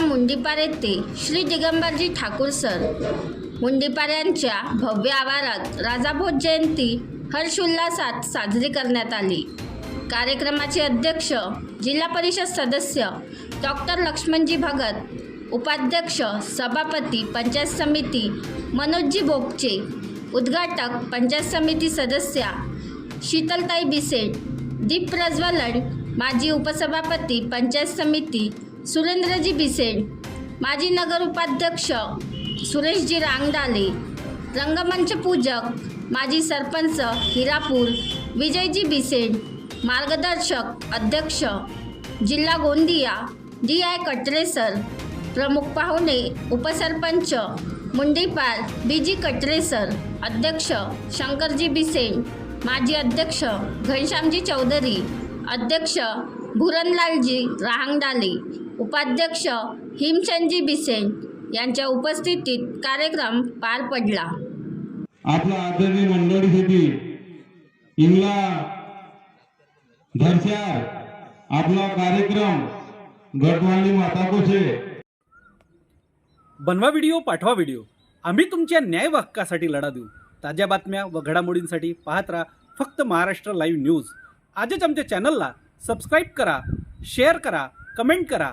मुंडीपार येथे श्री दिगंबरजी ठाकूर सर. मुंडीपार यांच्या भव्य आवारात राजाभोज जयंती हर्षोल्लासात साजरी करण्यात आली. कार्यक्रमाचे अध्यक्ष जिल्हा परिषद सदस्य डॉक्टर लक्ष्मणजी भगत उपाध्यक्ष सभापती पंचायत समिती मनोजजी बोपचे उद्घाटक पंचायत समिती सदस्या शीतलताई बिसेट दीप प्रज्वलन माजी उपसभापती पंचायत समिती सुरेंद्रजी बिसेट माजी नगर उपाध्यक्ष सुरेशजी रांगडाले रंगमंच पूजक माजी सरपंच हिरापूर विजयजी बिसेड मार्गदर्शक अध्यक्ष जिल्हा Gondia D I Katre sir प्रमुख पाहुणे उपसरपंच मुंडीपार बी जी कटरे सर अध्यक्ष शंकरजी बिसेन माजी अध्यक्ष घनश्यामजी चौधरी अध्यक्ष भुरनलालजी राहंगडाले उपाध्यक्ष हिमचंदजी बिसेन यांच्या उपस्थितीत कार्यक्रम पार पडला. आपला आदरणीय मंडळीसाठी इंगला धरशार आपला कार्यक्रम गटवाली माता कोशे बनवा व्हिडिओ पाठवा व्हिडिओ. आम्ही तुमच्या न्याय हक्कासाठी लढा देऊ. ताज्या बातम्या व घडामोडींसाठी पाहत राहा फक्त महाराष्ट्र लाईव्ह न्यूज. आजच आमच्या चॅनलला सबस्क्राईब करा शेअर करा कमेंट करा.